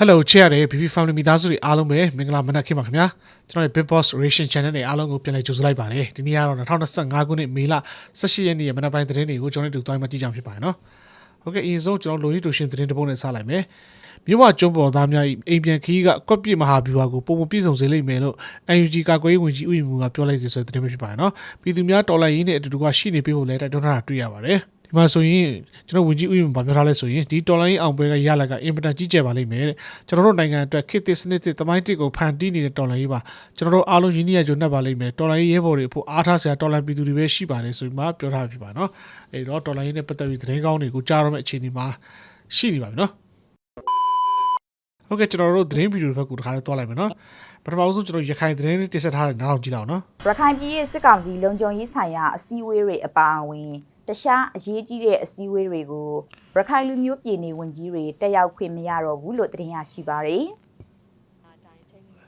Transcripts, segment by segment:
Hello ချစ်ရတဲ့ BB Family မိသားစုတွေအားလုံးပဲမင်္ဂလာမနက်ခင်းပါခင်ဗျာကျွန်တော်ရဲ့ Big Boss Ration Channel နဲ့အားလုံးကိုပြန်လည်ကြိုဆိုလိုက်ပါတယ်ဒီနေ့ကတော့2025ခုနှစ်မေလ18ရက်နေ့ရဲ့မနက်ပိုင်းသတင်းတွေကိုကျွန်တော်တို့တိုင်းမှာကြည့်ကြအောင်ဖြစ်ပါတယ်နော်ဟုတ်ကဲ့အရင်ဆုံးကျွန်တော်လိုရည်တူရှင်သတင်းတစ်ပုဒ်နဲ့စလိုက်မယ်မြို့မကျွန်းပေါ်သားများ၏အိမ်ပြန်ခီးကကွက်ပြစ်မဟာဗျူဟာကိုပုံမပြည့်စုံစေလိမ့်မယ်လို့ UNG ကာကွယ်ရေးဝန်ကြီးဦးရင်မူကပြောလိုက်တယ်ဆိုတဲ့သတင်းပဲဖြစ်ပါတယ်နော်ပြည်သူများတော်လှန်ရေးနဲ့အတူတူကရှိနေပေးဖို့လည်းတိုက်တွန်းထားတာတွေ့ရပါတယ်ဒီ မှာဆိုရင်ကျွန်တော်ဝန်ကြီးဦးရင်မူဗာပြောထားလဲဆိုရင်ဒီတော်လှန်ရေးအောင်ပွဲကရလာကအင်ပတန်ကြီးကျယ်ပါလိမ့်မယ်တဲ့ကျွန်တော်တို့နိုင်ငံအတွက်ခေတ်သစ်စနစ်သစ်တမိုင်းတစ်ကိုဖန်တီးနေတဲ့တော်လှန်ရေးပါကျွန်တော်တို့အားလုံးရင်းနှီးရကြုံနဲ့ပါလိမ့်မယ်တော်လှန်ရေးရဲဘော်တွေအဖို့အားထားစရာတော်လှန်ပြည်သူတွေပဲရှိပါတယ်ဆိုပြီးမှပြောထားဖြစ်ပါနော်အဲတော့တော်လှန်ရေးနဲ့ပတ်သက်ပြီးသတင်းကောင်းတွေကိုကြားရမယ့်အခြေအနေမှာရှိနေပါပြီနော်ဟုတ်ကဲ့ကျွန်တော်တို့သတင်းဗီဒီယိုဘက်ကိုတစ်ခါလေးတွားလိုက်မယ်နော်ပထမဆုံးကျွန်တော်ရခိုင်သတင်းလေးတင်ဆက်ထားတဲ့နားထောင်ကြည့်လောက်နော်ရခိုင်ပြည်ရဲ့စစ်ကောင်စီလုံခြုံရေးဆိုင်ရာအစည်းအဝေးတွေအပါအဝင် တခြားအရေးကြီးတဲ့အစည်းအဝေးတွေကိုရခိုင်လူမျိုးပြည်နေဝန်ကြီးတွေတက်ရောက်ခွင့်မရတော့ဘူးလို့သတင်းရရှိပါရယ်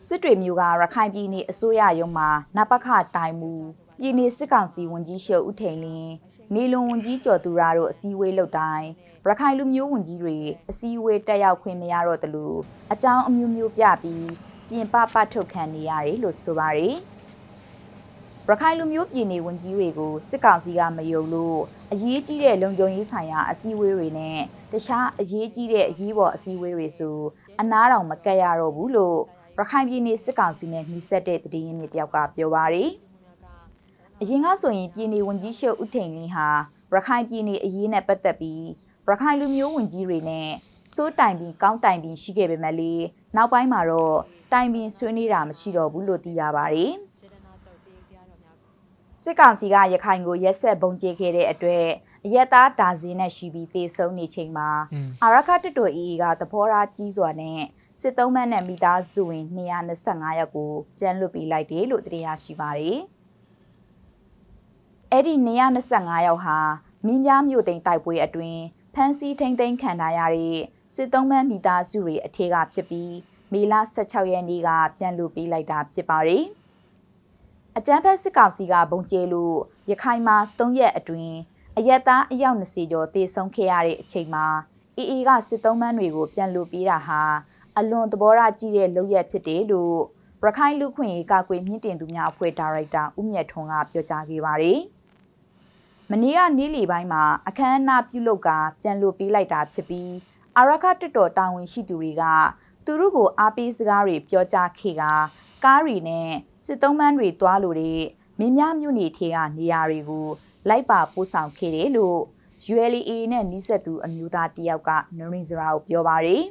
စစ်တွေမျိုးကရခိုင်ပြည်နေအစိုးရရုံးမှာနပခတိုင်မူပြည်နေစစ်ကောင်စီဝန်ကြီးရှုပ်ဦးထိန်လင်းနေလွန်ဝန်ကြီးကျော်သူရာတို့အစည်းအဝေးလုပ်တိုင်းရခိုင်လူမျိုးဝန်ကြီးတွေအစည်းအဝေးတက်ရောက်ခွင့်မရတော့တယ်လို့အကြောင်းအမျိုးမျိုးပြပြီးပြင်ပပတ်ထုတ်ခံနေရတယ်လို့ဆိုပါရယ် ရခိုင်လူမျိုးပြည်နေဝန်ကြီးတွေကိုစစ်ကောင်စီကမယုံလို့အရေးကြီးတဲ့လုံခြုံရေးဆိုင်ရာအစည်းအဝေးတွေနဲ့တခြားအရေးကြီးတဲ့အရေးပေါ်အစည်းအဝေးတွေဆိုအနားတော်မကက်ရတော့ဘူးလို့ရခိုင်ပြည်နေစစ်ကောင်စီနဲ့နှိစက်တဲ့တည်င်းမြစ်တယောက်ကပြောပါရယ်အရင်ကဆိုရင်ပြည်နေဝန်ကြီးရှုပ်ဦးထိန်လင်းဟာရခိုင်ပြည်နေအရေးနဲ့ပတ်သက်ပြီးရခိုင်လူမျိုးဝန်ကြီးတွေနဲ့စိုးတိုင်ပြီးကောင်းတိုင်ပြီးရှိခဲ့ပေမဲ့လေနောက်ပိုင်းမှာတော့တိုင်ပြီးဆွေးနွေးတာမရှိတော့ဘူးလို့သိရပါရယ် စစ်ကောင်စီကရခိုင်ကိုရက်ဆက်ပုံကျခဲ့တဲ့အတွက်အရက်သားဒါဇင်းနဲ့ရှိပြီးတေဆုံးနေချိန်မှာอืมအာရခတတော်အေးကသဘောထားကြီးစွာနဲ့စစ်သုံးမန်းနဲ့မိသားစုဝင်225ယောက်ကိုကြမ်းလွတ်ပေးလိုက်တယ်လို့တရားရရှိပါတယ်။အဲ့ဒီ225ယောက်ဟာမင်းပြားမြို့သိမ်းတိုက်ပွဲအတွင်းဖမ်းဆီးထိန်သိမ်းခံထားရတဲ့စစ်သုံးမန်းမိသားစုတွေအထက်ကဖြစ်ပြီးမေလ16ရက်နေ့ကပြန်လွတ်ပေးလိုက်တာဖြစ်ပါတယ်။ အကြမ်းဖက်စစ်ကောင်စီကဘုံကျဲလို့ရခိုင်မှာ၃ရက်အတွင်းအရက်သားအယောက်20ကျော်တေဆုံးခဲ့ရတဲ့အချိန်မှာအေအေကစစ်သုံးမန်းတွေကိုပြန်လွှတ်ပေးတာဟာအလွန်သဘောထားကြီးတဲ့လုပ်ရက်ဖြစ်တယ်လို့ရခိုင်လူခွင့်ရေးကာကွယ်မြင့်တင်သူများအဖွဲ့ဒါရိုက်တာဦးမြတ်ထွန်းကပြောကြားခဲ့ပါတယ်။မနေ့ကနေ့လယ်ပိုင်းမှာအခမ်းအနားပြုလုပ်ကပြန်လွှတ်ပေးလိုက်တာဖြစ်ပြီးအာရခတက်တော်တာဝန်ရှိသူတွေကသူတို့ကိုအားပေးစကားတွေပြောကြားခဲ့ကကားတွေနဲ့ စစ်သုံးမန်းတွေတွားလို့တဲ့မင်းများမြို့နေထေကနေရာတွေကိုလိုက်ပါပို့ဆောင်ခဲ့တယ်လို့ ULA နဲ့နီးစပ်သူအမျိုးသားတယောက်ကနရင်းစရာကိုပြောပါရယ်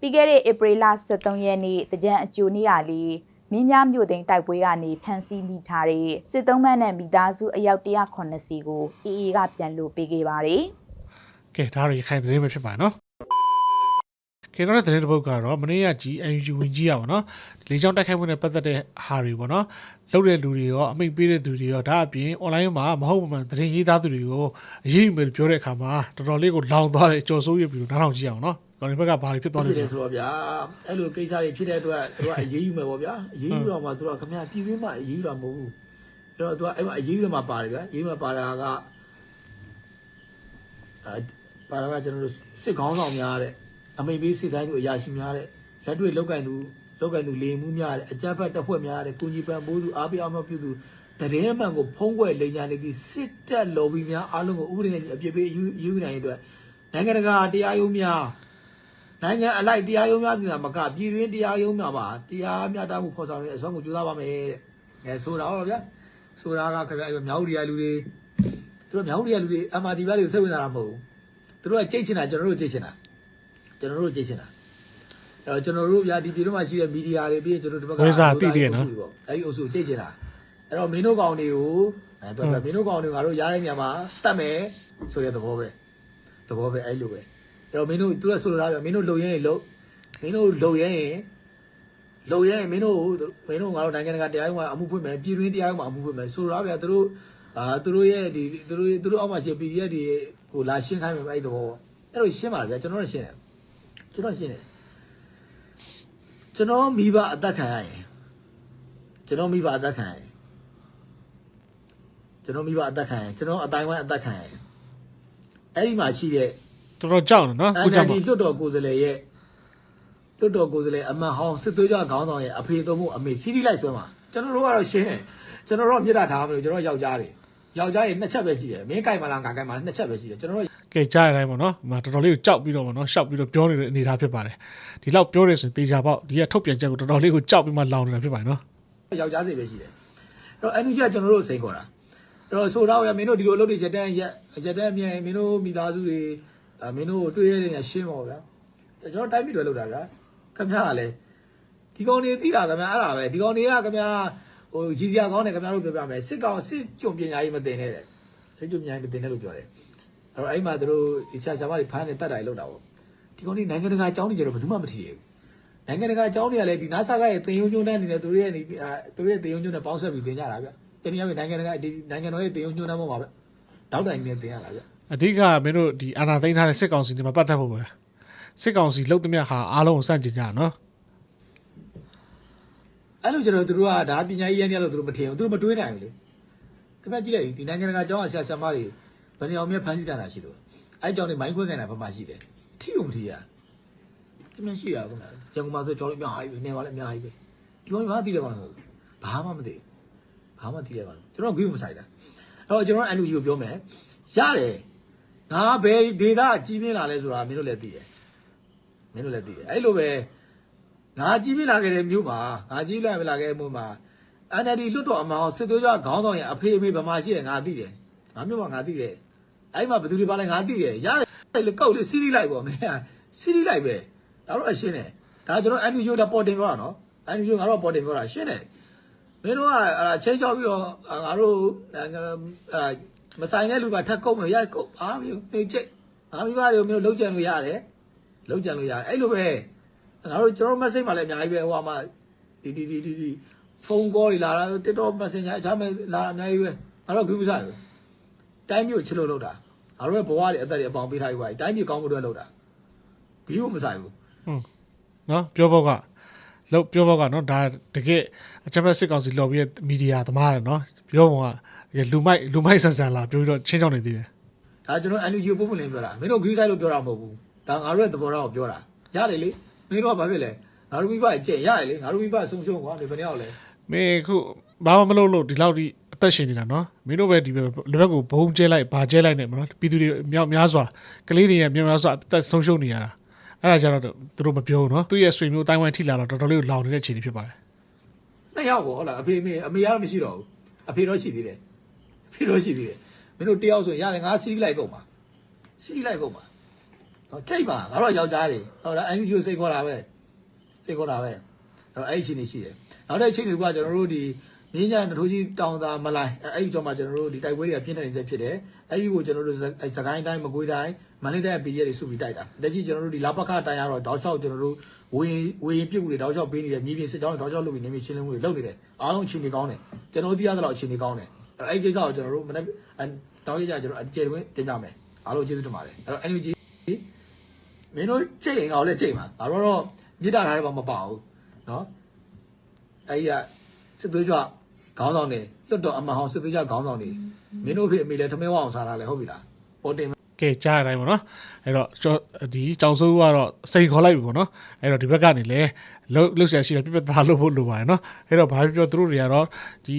ပြီးခဲ့တဲ့ဧပြီလ23ရက်နေ့တကြံအကျိုနေ့ရလေးမင်းများမြို့သိမ်းတိုက်ပွဲကနေဖမ်းဆီးမိထားတဲ့စစ်သုံးမန်းနဲ့မိသားစုအယောက်180ကို AA ကပြန်လို့ပေးခဲ့ပါရယ်ကဲဒါတော့ရခိုင်သတင်းပဲဖြစ်ပါနော် ကဲတော့တဲ့သတင်းတစ်ပုဒ်ကတော့မနေ့ကကြီး UNG ဝင်ကြီးရပါတော့လေကြောင်းတိုက်ခိုက်မှုနဲ့ပတ်သက်တဲ့ဟာတွေပေါ့နော်လုပ်တဲ့လူတွေရောအမိတ်ပေးတဲ့သူတွေရောဒါအပြင် online မှာမဟုတ်မှန်သတင်းရေးသားသူတွေကိုအရေးယူမယ်လို့ပြောတဲ့အခါမှာတော်တော်လေးကိုလောင်သွားတဲ့အကျော်စိုးရပြီးတော့နားထောင်ကြည့်အောင်နော်ကောင်းဒီဘက်ကဘာတွေဖြစ်သွားလဲဆိုဆိုတော့တော့ဗျာအဲ့လိုကိစ္စတွေဖြစ်တဲ့အတွက်သူကအရေးယူမယ်ပေါ့ဗျာအရေးယူတော့မှသူကခင်ဗျာပြည်တွင်းမှာအရေးယူတာမဟုတ်ဘူးအဲ့တော့သူကအဲ့မှာအရေးယူတော့မှပါတယ်ဗျာအရေးယူမှာပါတာကအဲပါတာကကျွန်တော်တို့စစ်ကောင်းဆောင်များတဲ့ အမိန်ပေးစစ်တိုင်းတို့အရာရှိများတဲ့လက်တွေ့လောက်ကင်သူလောက်ကင်သူလေမှုများတဲ့အကြမ်းဖက်တပ်ဖွဲ့များတဲ့ကုညီပံပိုးသူအားပေးအောင်မပြုသူတရင်အမှန်ကိုဖုံးကွယ်လိန်ညာနေသည့်စစ်တပ်လော်ဘီများအားလုံးကိုဥပဒေနဲ့အပြစ်ပေးယူယူနိုင်တဲ့အတွက်နိုင်ငံတကာတရားရုံးများနိုင်ငံအလိုက်တရားရုံးများပြည်မှာမကပြည်တွင်းတရားရုံးများမှာတရားမျှတမှုဖော်ဆောင်တဲ့အစွမ်းကိုကြိုးစားပါမယ်တဲ့။အဲဆိုတာဟုတ်ဗျာ။ဆိုတာကခင်ဗျားမြောက်ရီရလူတွေသူတို့မြောက်ရီရလူတွေ MRT ဘက်တွေစိတ်ဝင်စားတာမဟုတ်ဘူး။သူတို့ကကြိတ်ချင်တာကျွန်တော်တို့ကြိတ်ချင်တာ။ ကျွန်တော်တို့ကြိတ်ချင်တာ။အဲတော့ကျွန်တော်တို့ဗျာဒီပြည်တွင်းမှာရှိတဲ့မီဒီယာတွေပြီးရင်ကျွန်တော်တို့ဒီဘက်ကအဲဒီအုပ်စုကြိတ်ချင်တာ။အဲ့တော့မင်းတို့ကောင်တွေကိုအဲတော့မင်းတို့ကောင်တွေငါတို့ရားတဲ့နေရာမှာတတ်မယ်ဆိုတဲ့သဘောပဲ။သဘောပဲအဲ့လိုပဲ။အဲ့တော့မင်းတို့သူကဆိုလိုတာပြမင်းတို့လုံရင်လုံမင်းတို့လုံရင်လုံရင်မင်းတို့မင်းတို့ငါတို့နိုင်ငံတကာတရားရုံးမှာအမှုဖွင့်မယ်ပြည်တွင်းတရားရုံးမှာအမှုဖွင့်မယ်ဆိုတော့ဗျာသူတို့အာသူတို့ရဲ့ဒီသူတို့သူတို့အောက်မှာရှိ PDF တွေကိုလာရှင်းခိုင်းမယ်အဲ့ဒီတော့အဲ့လိုရှင်းပါဗျာကျွန်တော်တို့ရှင်းတယ် ကျွန်တော်ရှင်းတယ်ကျွန်တော်မိဘအသက်ခံရရင်ကျွန်တော်မိဘအသက်ခံရရင်ကျွန်တော်မိဘအသက်ခံရရင်ကျွန်တော်အတိုင်းဝိုင်းအသက်ခံရရင်အဲ့ဒီမှာရှိတဲ့တော်တော်ကြောက်နေနော်ခုကြောက် NLD ပါလွတ်တော်ကိုယ်စားလှယ်ရဲ့တွတ်တော်ကိုယ်စားလှယ်အမန်ဟောင်းစစ်သွေးကြခေါင်းဆောင်ရဲ့အဖေသုံးဖို့အမေစီးရီလိုက်ဆွဲမှာကျွန်တော်တို့ကတော့ရှင်းတယ်ကျွန်တော်တို့ကမြစ်တာထားမလို့ကျွန်တော်ယောက်ျားတွေယောက်ျားတွေနှစ်ချက်ပဲရှိတယ်မင်းကြိုက်မလားငါကြိုက်မလားနှစ်ချက်ပဲရှိတယ်ကျွန်တော်တို့ ကဲကြားရတိုင်းပေါ့နော်။ဒီမှာတော်တော်လေးကိုကြောက်ပြီးတော့ပေါ့နော်။ရှောက်ပြီးတော့ပြောနေတဲ့အနေအထားဖြစ်ပါတယ်။ဒီလောက်ပြောရဆိုရင်တေချာပေါက်ဒီကထုတ်ပြန်ချက်ကိုတော်တော်လေးကိုကြောက်ပြီးမှလောင်နေတာဖြစ်ပါတယ်နော်ယောက်ျားစိတ်ပဲရှိတယ်အဲ့တော့ NUG ကကျွန်တော်တို့စိန်ခေါ်တာအဲ့တော့ဆိုတော့ရမင်းတို့ဒီလိုအလုပ်တွေချက်တန်းရက်ချက်တန်းမြန်မင်းတို့မိသားစုတွေအမင်းတို့တွေ့ရတဲ့ညရှင်းပါဗျာကျွန်တော်တိုင်းပြည်တွေလုပ်တာဗျာခင်ဗျားကလည်းဒီကောင်တွေသိတာခင်ဗျာအဲ့ဒါပဲဒီကောင်တွေကခင်ဗျာဟိုကြီးစရာကောင်းတယ်ခင်ဗျားတို့ပြောပြမယ်စစ်ကောင်စစ်ကြုံပညာရေးမတင်နဲ့တဲ့စစ်ကြုံပညာရေးမတင်နဲ့လို့ပြောတယ်အဲ့ တော့အဲ့မှာသူတို့ဒီဆရာဆရာမတွေဖမ်းနေတတ်တာတွေလုပ်တာပေါ့ဒီကောင်တွေနိုင်ငံတကာအကြောင်းတွေကျတော့ဘယ်သူမှမထီရဘူးနိုင်ငံတကာအကြောင်းတွေကလည်းဒီ NASA ကရဲ့တင်ယုံညွန်းတဲ့အနေနဲ့သူတို့ရဲ့နေအာသူတို့ရဲ့တင်ယုံညွန်းနဲ့ပေါင်းဆက်ပြီးတင်ကြတာဗျ။တင်ရပြီနိုင်ငံတကာဒီနိုင်ငံတော်ရဲ့တင်ယုံညွန်းတဲ့ပုံပါဗျ။တောက်တိုင်နဲ့တင်ရတာဗျ။အဓိကမင်းတို့ဒီအာနာသိန်းထားတဲ့စစ်ကောင်စီတွေမှာပတ်သက်ဖို့ပဲ။စစ်ကောင်စီလုတ်သမျှဟာအားလုံးကိုစန့်ကျင်ကြတာနော်။အဲ့လိုကျတော့သူတို့ကဒါပညာရေးရန်တည်းလို့သူတို့မထင်ဘူး။သူတို့မတွေးနိုင်ဘူးလေ။ခင်ဗျကြည့်လိုက်ဒီနိုင်ငံတကာအကြောင်းအဆရာဆရာမတွေ ဘယ်နေအောင်မြဲဖန်ဆီးတာတာရှိလို့အဲ့အကြောင်းတွေမိုင်းခွဲနေတာဘာမှရှိတယ်။ထီလို့မထီရ။ခင်ဗျရှိရကွာ။ကျန်ကမှာဆိုကြောင်းလေးအများကြီးပဲနေပါလေအများကြီးပဲ။ဒီကောင်ဘာသိလဲမဟုတ်ဘူး။ဘာမှမသိဘူး။ဘာမှသိလဲမဟုတ်ဘူး။ကျွန်တော်ဂိမ်းမဆိုင်တာ။အဲ့တော့ကျွန်တော် NUG ကိုပြောမယ်။ရတယ်။ငါဘယ်ဒေတာကြီးပြင်းလာလဲဆိုတာမင်းတို့လည်းသိတယ်။မင်းတို့လည်းသိတယ်။အဲ့လိုပဲငါကြီးပြင်းလာခဲ့တဲ့မြို့မှာငါကြီးလာလာခဲ့တဲ့မြို့မှာ NLD လွတ်တော်အမောင်စစ်သွေးကြခေါင်းဆောင်ရဲ့အဖေအမေဗမာရှိတယ်ငါသိတယ်။ငါမြို့မှာငါသိတယ်။ အဲ့မှာဘယ်သူတွေပါလဲငါသိတယ်။ရတယ်လေကောက်လေးစီးစီးလိုက်ပေါ့မင်း။စီးစီးလိုက်ပဲ။ဒါတော့အရှင်းတယ်။ဒါကျွန်တော် NUG တော့ပေါ်တင်ပြောတာနော်။ NUG ငါတော့ပေါ်တင်ပြောတာရှင်းတယ်။မင်းတို့ကအဲ့ချင်းချောက်ပြီးတော့ငါတို့အဲမဆိုင်တဲ့လူကထက်ကုတ်မယ်ရိုက်ကုတ်အားမျိုးနေချိတ်အားမိဘတွေကိုမင်းတို့လုံးကြံလို့ရတယ်လုံးကြံလို့ရတယ်အဲ့လိုပဲငါတို့ကျွန်တော် message မှာလည်းအများကြီးပဲဟိုမှာဒီဒီဒီဒီဒီဖုန်းကောတွေလာတာ TikTok Messenger အခြားမဲ့လာတာအများကြီးပဲငါတို့ကူးမစားဘူးတိုင်းမျိုးချစ်လို့လုပ်တာ ငါတို့ရဲ့ဘဝတွေအသက်တွေအပေါင်းပေးထားပြီးပါတိုင်းမျိုးကောင်းဖို့အတွက်လုပ်တာဘီကိုမဆိုင်ဘူး။နော်ပြောဖို့ကလို့ပြောဖို့ကနော်ဒါတကယ်အချက်ဖက်စစ်ကောင်စီ lobby ရဲ့မီဒီယာသမားရယ်နော်။ပြောပုံကတကယ်လူမိုက်လူမိုက်ဆန်ဆန်လာပြောပြီးတော့ချင်းချောင်းနေသေးတယ်ဒါကျွန်တော် NUG ကိုပုံပုံလင်းပြောတာမင်းတို့ view site လို့ပြောတာမဟုတ်ဘူးဒါငါတို့ရဲ့သဘောထားကိုပြောတာရတယ်လေမင်းတို့ကဘာဖြစ်လဲငါတို့မိဘကြည့်ရတယ်လေငါတို့မိဘဆုံးရှုံးကွာဒီဘယ်နှစ်ယောက်လဲ။မင်းခုဘာမှမလုပ်လို့ဒီလောက်ဒီ အသက်ရှင်နေတာနော်။မင်းတို့ပဲဒီဘက်လက်ဘက်ကိုဘုံကျဲလိုက်ဗာကျဲလိုက်နေမနော်။ပြည်သူတွေမြောက်များစွာကလေးတွေရဲ့မြောက်များစွာအသက်ဆုံးရှုံးနေရတာ။အဲ့ဒါကြတော့သူတို့မပြောဘူးနော်။သူ့ရဲ့ဆွေမျိုးတိုင်းဝိုင်းထိလာတော့တော်တော်လေးကိုလောင်နေတဲ့အခြေအနေဖြစ်ပါတယ်နှစ်ယောက်ပေါ့ဟုတ်လားအဖေအမေအမေကတော့မရှိတော့ဘူးအဖေတော့ရှိသေးတယ်အဖေတော့ရှိသေးတယ်မင်းတို့တယောက်ဆိုရင်ရတယ်ငါစီးလိုက်ကုန်ပါစီးလိုက်ကုန်ပါဟောထိတ်ပါငါတို့ကယောက်ျားတွေဟုတ်လား NUG ကိုစိတ်ခေါ်တာပဲစိတ်ခေါ်တာပဲအဲ့တော့အဲ့ဒီအချိန်နေရှိတယ်နောက်တဲ့အချိန်တွေကကျွန်တော်တို့ဒီ မင်းညာနထိုးကြီးတောင်သာမလိုက်အဲ့အဲ့ဒီကြောင့်မှကျွန်တော်တို့ဒီတိုက်ပွဲတွေကပြင်းထန်နေစေဖြစ်တယ်အဲ့ဒီကိုကျွန်တော်တို့စစကိုင်းတိုင်းမကွေးတိုင်းမန္တလေးတိုင်းပြည်ရဲတွေစုပြီးတိုက်တာလက်ရှိကျွန်တော်တို့ဒီလာပခတိုင်းရတော့တောက်လျှောက်ကျွန်တော်တို့ဝေဝေပြုတ်တွေတောက်လျှောက်ပေးနေတယ်မြေပြင်စစ်ကြောင်းတွေတောက်လျှောက်လုပ်ပြီးနေမြေရှင်းလင်းမှုတွေလုပ်နေတယ်အားလုံးအခြေအနေကောင်းတယ်ကျွန်တော်တို့သိရသလောက်အခြေအနေကောင်းတယ်အဲ့အဲ့ဒီကိစ္စကိုကျွန်တော်တို့မနေ့တောင်းရကြကျွန်တော်အကျေတွင်တင်ပြမယ်အားလုံးကျေးဇူးတင်ပါတယ်အဲ့တော့ NUG မင်းတို့ချိန်ရင်ကောင်လည်းချိန်ပါငါတို့တော့မြစ်တာထားတယ်ဘာမပါဘူးเนาะအဲ့ဒီကစစ်သွေးကြ ခေါင်းဆောင်တွေလွတ်တော်အမဟောင်စစ်သွေးကြခေါင်းဆောင်တွေမင်းတို့ဖေအမေလည်းထမင်းဝအောင်စားတာလေဟုတ်ပြီလားပေါ်တင်ကဲကြားရတိုင်းပေါ့နော်အဲ့တော့ကျွန်တော်ဒီကြောင်စိုးကတော့စိန်ခေါ်လိုက်ပြီပေါ့နော်အဲ့တော့ဒီဘက်ကနေလည်းလှုပ်လှုပ်ရှားရှိတယ်ပြပြသားလို့ဖို့လိုပါတယ်နော်အဲ့တော့ဘာဖြစ်ပြောသူတို့တွေကတော့ဒီ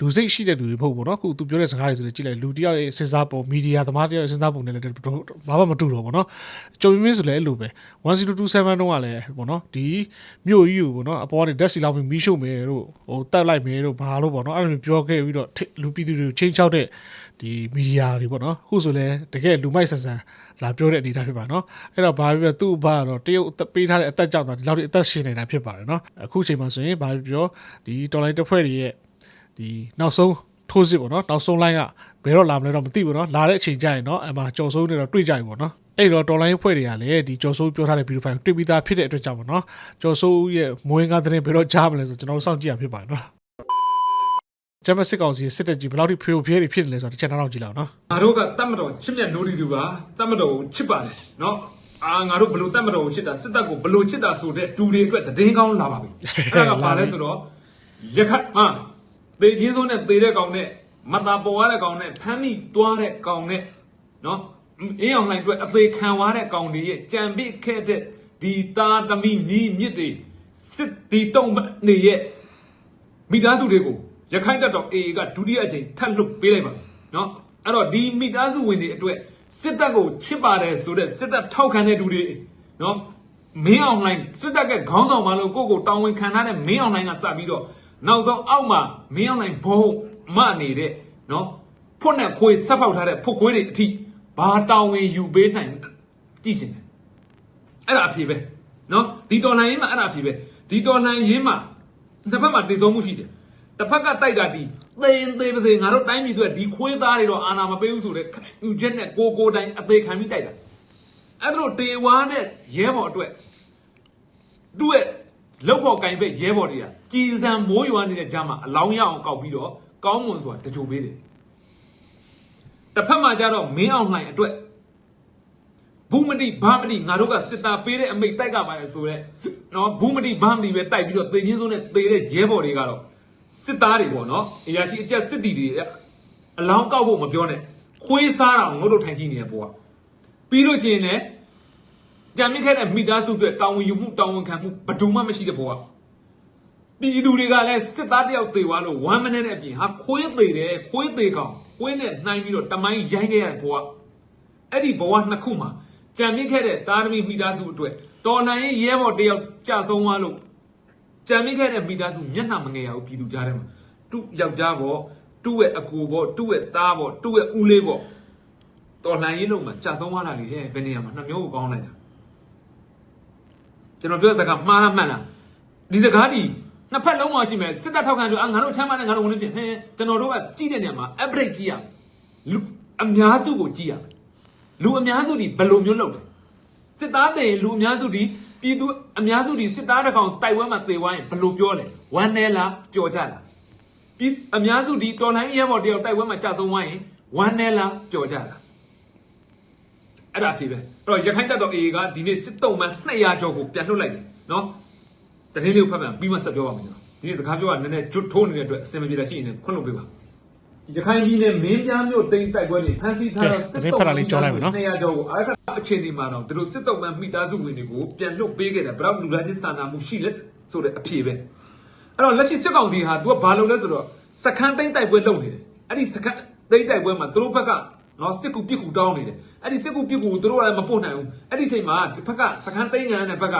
လူစိတ်ရှိတဲ့သူတွေမဟုတ်ဘူးနော်အခုသူပြောတဲ့စကားတွေဆိုလည်းကြည့်လိုက်လူတစ်ယောက်ရဲ့စဉ်းစားပုံမီဒီယာသမားတစ်ယောက်ရဲ့စဉ်းစားပုံနဲ့လည်းဘာမှမတူတော့ဘူးနော်ကြုံမင်းဆိုလည်းအဲ့လိုပဲ1027တုန်းကလည်းပေါ့နော်ဒီမြို့ကြီးကိုပေါ့နော်အပေါ်ကနေဓာတ်စီလောင်းပြီးမီးရှို့မယ်တို့ဟိုတက်လိုက်မယ်တို့ဘာလို့ပေါ့နော်အဲ့လိုပြောခဲ့ပြီးတော့လူပြည်သူတွေကိုချင်းချောက်တဲ့ဒီမီဒီယာတွေပေါ့နော်အခုဆိုလည်းတကယ်လူမိုက်ဆန်ဆန် လာပြောတဲ့အနေအထားဖြစ်ပါနော်အဲ့တော့ဘာဖြစ်ပြောသူ့ဘာကတော့တရုတ်ပေးထားတဲ့အသက်ကြောင့်တော့ဒီလောက်ဒီအသက်ရှင်နေတာဖြစ်ပါတယ်နော်အခုချိန်မှာဆိုရင်ဘာဖြစ်ပြောဒီတော်လိုင်းတစ်ဖွဲ့တွေရဲ့ဒီနောက်ဆုံးထိုးစစ်ပေါ့နော်နောက်ဆုံးလိုင်းကဘယ်တော့လာမလဲတော့မသိဘူးနော်လာတဲ့အချိန်ကျရင်နော်အမှကြော်စိုးနေတော့တွေ့ကြပြီပေါ့နော်အဲ့တော့တော်လိုင်းဖွဲ့တွေကလည်းဒီကြော်စိုးပြောထားတဲ့ဗီဒီယိုဖိုင်ကိုတွေ့ပြီးသားဖြစ်တဲ့အတွက်ကြောင့်ပေါ့နော်ကြော်စိုးရဲ့မွေးကားတဲ့ဘယ်တော့ကြားမလဲဆိုကျွန်တော်တို့စောင့်ကြည့်ရဖြစ်ပါတယ်နော် ဂျမစစ်ကောင်စီစစ်တပ်ကြီးဘယ်လောက်ထိဖျို့ဖျဲတွေဖြစ်နေလဲဆိုတော့တစ်ချက်နောက်ကြည့်လောက်နော်ငါတို့ကတတ်မတော်ချစ်မြတ်နိုးဒီသူပါတတ်မတော်ကိုချစ်ပါတယ်နော်အာငါတို့ဘလို့တတ်မတော်ကိုချစ်တာစစ်တပ်ကိုဘလို့ချစ်တာဆိုတဲ့တူတွေအတွက်တည်င်းကောင်းလာပါပြီအဲ့ဒါကဘာလဲဆိုတော့ရခိုင်ဟာသေချင်းစိုးနဲ့သေတဲ့ကောင်နဲ့မတာပေါ်ရတဲ့ကောင်နဲ့ဖမ်းမိတွားတဲ့ကောင်နဲ့နော်အင်းအောင်လှိုင်အတွက်အသေးခံသွားတဲ့ကောင်တွေရဲ့ကြံပိခဲ့တဲ့ဒီတာသမီညီမြစ်တွေစစ်ဒီတုံးနေရဲ့မိသားစုတွေကို ရခိုင်တပ်တော် AA ကဒုတိယအကြိမ်ထပ်လွတ်ပေးလိုက်ပါနော်အဲ့တော့ဒီမိသားစုဝင်တွေအတွက်စစ်တပ်ကိုချစ်ပါတယ်ဆိုတဲ့စစ်တပ်ထောက်ခံတဲ့သူတွေနော်မင်းအောင်လှိုင်စစ်တပ်ကခေါင်းဆောင်မလို့ကိုကိုတောင်းဝန်ခံထားတဲ့မင်းအောင်လှိုင်ကစပြီးတော့နောက်ဆုံးအောက်မှာမင်းအောင်လှိုင်ဘုံမနေတဲ့နော်ဖွက်နဲ့ခွေးဆက်ပေါက်ထားတဲ့ဖွက်ခွေးတွေအထိဘာတောင်းဝန်ယူပေးနိုင်ကြည့်ချင်တယ်အဲ့ဒါအဖြေပဲနော်ဒီတော်လှန်ရေးမှာအဲ့ဒါအဖြေပဲဒီတော်လှန်ရေးမှာနှစ်ဖက်မှာတည်ဆုံမှုရှိတယ် တစ်ဖက်ကတိုက်တာဒီသေရင်သေပါစေငါတို့တိုင်းပြည်သူကဒီခွေးသားတွေတော့အာနာမပေးဘူးဆိုတဲ့ယူချက်နဲ့ကိုကိုတိုင်းအသေးခံပြီးတိုက်တာအဲ့ဒါတို့တေဝါနဲ့ရဲဘော်အတွက်သူ့ရဲ့လောက်ပေါ်ကင်ပဲရဲဘော်တွေကကြည်စံမိုးရွာနေတဲ့ကြားမှာအလောင်းရအောင်ကောက်ပြီးတော့ကောင်းမွန်စွာတကြိုပေးတယ်တစ်ဖက်မှာကျတော့မင်းအောင်လှိုင်အတွက်ဘူးမတိဘာမတိငါတို့ကစစ်သားပေးတဲ့အမိတ်တိုက်ကပါလေဆိုတော့နော်ဘူးမတိဘာမတိပဲတိုက်ပြီးတော့သေချင်းစုံနဲ့သေတဲ့ရဲဘော်တွေကတော့ စစ်သားတွေပေါ့နော်အရာရှိအကျက်စစ်တီတွေအလောင်းကောက်ဖို့မပြောနဲ့ခွေးစားတာငုတ်တို့ထိုင်ကြည့်နေတဲ့ဘောကပြီးလို့ရှိရင်လည်းကြံမြင့်ခဲ့တဲ့မိသားစုတွေတောင်းဝင်ယူမှုတောင်းဝန်ခံမှုဘယ်သူမှမရှိတဲ့ဘောကပြည်သူတွေကလည်းစစ်သားတယောက်သေသွားလို့1 minute နဲ့အပြင်ဟာခွေးသေတယ်ခွေးသေကောင်ခွေးနဲ့နှိုင်းပြီးတော့တမိုင်းရိုင်းခဲ့ရတဲ့ဘောကအဲ့ဒီဘဝနှစ်ခုမှာကြံမြင့်ခဲ့တဲ့တာသမီမိသားစုအတွက်တော်လှန်ရေးရဲဘော်တယောက်ကြဆုံးသွားလို့ ကြံမြင့်ခဲ့တဲ့မိသားစုမျက်နှာမငယ်ရဘူးပြည်သူကြားထဲမှာသူ့ယောက်ျားပေါ့သူ့ရဲ့အကူပေါ့သူ့ရဲ့သားပေါ့သူ့ရဲ့ဦးလေးပေါ့တော်လှန်ရေးလုံးမှာကြဆုံးသွားတာလေဟဲ့ဘယ်နေရာမှာနှစ်မျိုးကိုကောင်းလိုက်တာကျွန်တော်ပြောစကားမှားလားမှန်လားဒီစကားဒီနှစ်ဖက်လုံးမှာရှိမယ်စစ်တပ်ထောက်ခံလို့အာငါတို့ချမ်းသာတဲ့ငါတို့ဝင်လို့ဖြစ်ဟဲ့ကျွန်တော်တို့ကကြည့်တဲ့နေရာမှာ upgrade ကြည့်ရမယ်လူအများစုကိုကြည့်ရမယ်လူအများစုဒီဘယ်လိုမျိုးလုပ်လဲစစ်သားတဲ့လူအများစုဒီ ပြည်သူအများစုဒီစစ်သားတစ်ကောင်တိုက်ဝဲမှာသေသွားရင်ဘယ်လိုပြောလဲဝမ်းနဲလားပျော်ကြလားပြည်အများစုဒီတော်လိုင်းရဲဘော်တယောက်တိုက်ဝဲမှာကြာဆုံးသွားရင်ဝမ်းနဲလားပျော်ကြလားအဲ့ဒါဖြစ်ပဲအဲ့တော့ရခိုင်တပ်တော် AA ကဒီနေ့စစ်တုံးမှ200ကျော်ကိုပြန်လွှတ်လိုက်တယ်နော်တရင်လေးကိုဖတ်ပြန်ပြီးမှဆက်ပြောပါမယ်ကျွန်တော်ဒီနေ့စကားပြောတာနည်းနည်းကျွတ်ထိုးနေတဲ့အတွက်အဆင်မပြေတာရှိရင်လည်းခွင့်လို့ပေးပါ ရခိုင်ပြည်နယ်မင်းပြားမြို့တိမ်တိုက်ပွဲတွေဖမ်းဆီးထားတဲ့စစ်တုံး200ကျော်ကိုအားကအခြေအနေမှာတော့သူတို့စစ်တုံးမှမိသားစုဝင်တွေကိုပြန်လွတ်ပေးခဲ့တယ်ဘယ်တော့လူသားချင်းစာနာမှုရှိလဲဆိုတဲ့အဖြေပဲအဲ့တော့လက်ရှိစစ်ကောင်စီဟာသူကဘာလုပ်လဲဆိုတော့စခန်းတိမ်တိုက်ပွဲလုပ်နေတယ်အဲ့ဒီစခန်းတိမ်တိုက်ပွဲမှာသူတို့ဘက်ကနော်စစ်ကူပြစ်ကူတောင်းနေတယ်အဲ့ဒီစစ်ကူပြစ်ကူကိုသူတို့ကလည်းမပို့နိုင်ဘူးအဲ့ဒီအချိန်မှာဒီဘက်ကစခန်းတိမ်ငံတဲ့ဘက်က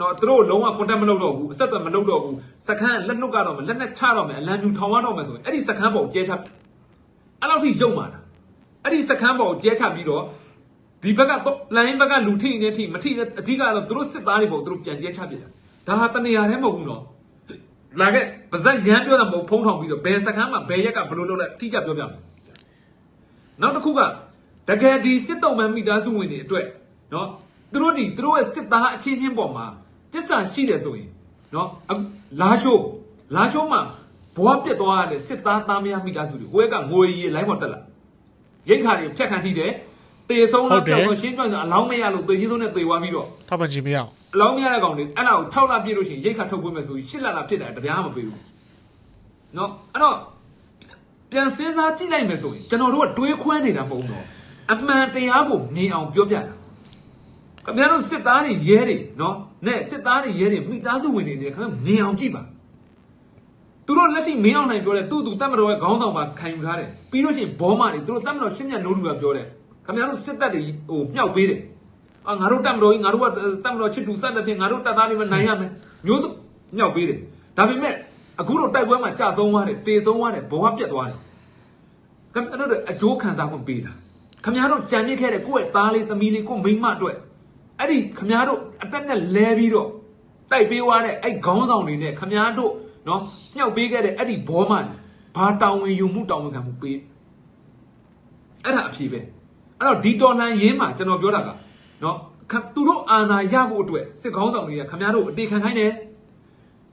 နော်သူတို့လုံးဝ contact မလုပ်တော့ဘူးအဆက်အသွယ်မလုပ်တော့ဘူးစခန်းလက်လွတ်ကတော့လက်နဲ့ချတော့မယ်အလံပြူထောင်ရတော့မယ်ဆိုရင်အဲ့ဒီစခန်းပေါ်ကျဲချအဲ့လောက်ထိရုံမာတာအဲ့ဒီစခန်းပေါ်ကိုကျဲချပြီးတော့ဒီဘက်ကတော့လိုင်းဘက်ကလူထိနေထိမထိနေအဓိကတော့သူတို့စစ်သားတွေပေါ့သူတို့ပြန်ကျဲချပြစ်တာဒါဟာတနေရာတည်းမဟုတ်ဘူးနော်လာခဲ့ပါဇက်ရမ်းပြောတာမဟုတ်ဖုံးထောင်ပြီးတော့ဘယ်စခန်းမှာဘယ်ရက်ကဘယ်လိုလုပ်လဲထိကြပြောပြမယ်နောက်တစ်ခုကတကယ်ဒီစစ်တုံးမှန်မိသားစုဝင်တွေအတွက်နော်သူတို့ဒီသူတို့ရဲ့စစ်သားအချင်းချင်းပေါ်မှာ တစ္ဆာရှိတယ်ဆိုရင်နော်လာရှိုးလာရှိုးမှာဘွားပြက်သွားတဲ့စစ်သားသားမယားမိသားစုတွေဟိုကငွေရီလိုင်းပေါ်တက်လာရိတ်ခါတွေဖြတ်ခံထိတယ်တေဆုံးလောက်ပြောက်တော့ရှင်းပြတော့အလောင်းမရလို့ပေကြီးဆုံးနဲ့ပေသွားပြီးတော့ထောက်ပံ့ခြင်းမရအောင်အလောင်းမရတဲ့ကောင်တွေအဲ့ဒါကို6လပြည့်လို့ရှိရင်ရိတ်ခါထုတ်ပွင့်မယ်ဆိုရင်8လလာဖြစ်တာတပြားမပေးဘူးနော်အဲ့တော့ပြန်စင်းစားကြည့်လိုက်မယ်ဆိုရင်ကျွန်တော်တို့ကတွေးခွဲနေတာမဟုတ်တော့အမှန်တရားကိုမြင်အောင်ပြောပြတာ ခင်ဗျားတို့စစ်သားတွေရဲတွေနော်နဲ့စစ်သားတွေရဲတွေမိသားစုဝင်တွေနဲ့ခင်ဗျားမြင်အောင်ကြည့်ပါသူတို့လက်ရှိမင်းအောင်နိုင်ပြောတယ်သူ့သူတပ်မတော်ရဲ့ခေါင်းဆောင်ပါခံယူထားတယ်ပြီးလို့ရှိရင်ဘောမာတွေသူတို့တပ်မတော်ရှင်းမြနိုးလူကပြောတယ်ခင်ဗျားတို့စစ်တပ်တွေဟိုမြှောက်ပေးတယ်အာငါတို့တပ်မတော်ကြီးငါတို့ကတပ်မတော်ချစ်သူစတဲ့ဖြင့်ငါတို့တပ်သားတွေမနိုင်ရမယ်မျိုးမြှောက်ပေးတယ်ဒါပေမဲ့အခုတော့တိုက်ပွဲမှာကြဆုံးသွားတယ်တေဆုံးသွားတယ်ဘဝပြတ်သွားတယ်ခင်ဗျားတို့အကျိုးခံစားခွင့်ပေးတာခင်ဗျားတို့ကြံရစ်ခဲ့တဲ့ကိုယ့်ရဲ့သားလေးသမီးလေးကိုမိန်းမအတွက် အဲ့ဒီခင်ဗျားတို့အတက်နဲ့လဲပြီးတော့တိုက်ပေးသွားတဲ့အဲ့ခေါင်းဆောင်တွေနဲ့ခင်ဗျားတို့နော်မြောက်ပေးခဲ့တဲ့အဲ့ဒီဘောမတွေဘာတောင်းဝင်ယူမှုတောင်းဝင်ခံမှုပေးအဲ့ဒါအဖြေပဲအဲ့တော့ဒီတော်လှန်ရေးမှာကျွန်တော်ပြောတာကနော်ခသူတို့အာဏာရဖို့အတွက်စစ်ကောင်းဆောင်တွေကခင်ဗျားတို့အတေခံခိုင်းတယ်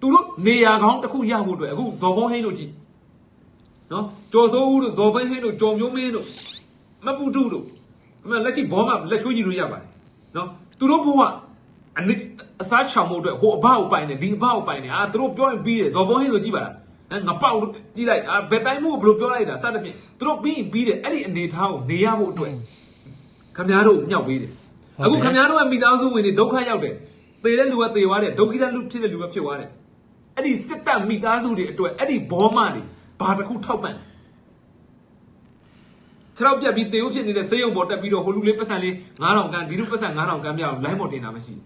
သူတို့နေရာကောင်းတစ်ခုရဖို့အတွက်အခုဇော်ဘုံဟင်းတို့ကြည့်နော်ကျော်စိုးဦးတို့ဇော်ဘုံဟင်းတို့ကျော်မျိုးမင်းတို့မပူတုတို့အမှလက်ရှိဘောမှာလက်ချိုးကြည့်လို့ရပါတယ်နော် သူတို့ဘုံကအနစ်အစားချောင်မှုအတွက်ဟိုအဘကိုပိုင်တယ်ဒီအဘကိုပိုင်တယ်အာသူတို့ပြောရင်ပြီးတယ်ဇော်ဘုံဟင်းဆိုကြည့်ပါလားအဲငါပေါက်ကြည့်လိုက်အာဘယ်တိုင်းမှုဘယ်လိုပြောလိုက်တာစသဖြင့်သူတို့ပြီးရင်ပြီးတယ်အဲ့ဒီအနေထားကိုနေရဖို့အတွက်ခင်ဗျားတို့မြောက်ပေးတယ်အခုခင်ဗျားတို့ကမိသားစုဝင်တွေဒုက္ခရောက်တယ်သေတဲ့လူကသေသွားတယ်ဒုက္ခိတလူဖြစ်တဲ့လူကဖြစ်သွားတယ်အဲ့ဒီစစ်တပ်မိသားစုတွေအတွက်အဲ့ဒီဘောမတွေဘာတစ်ခုထောက်ပံ့ ခြေတော့ပြတ်ပြီးသေဦးဖြစ်နေတဲ့ဆေးရုံပေါ်တက်ပြီးတော့ဟိုလူလေးပတ်စံလေး9000ကန်ဒီလူပတ်စံ9000ကန်ပြအောင်လိုင်းပေါ်တင်တာမရှိဘူး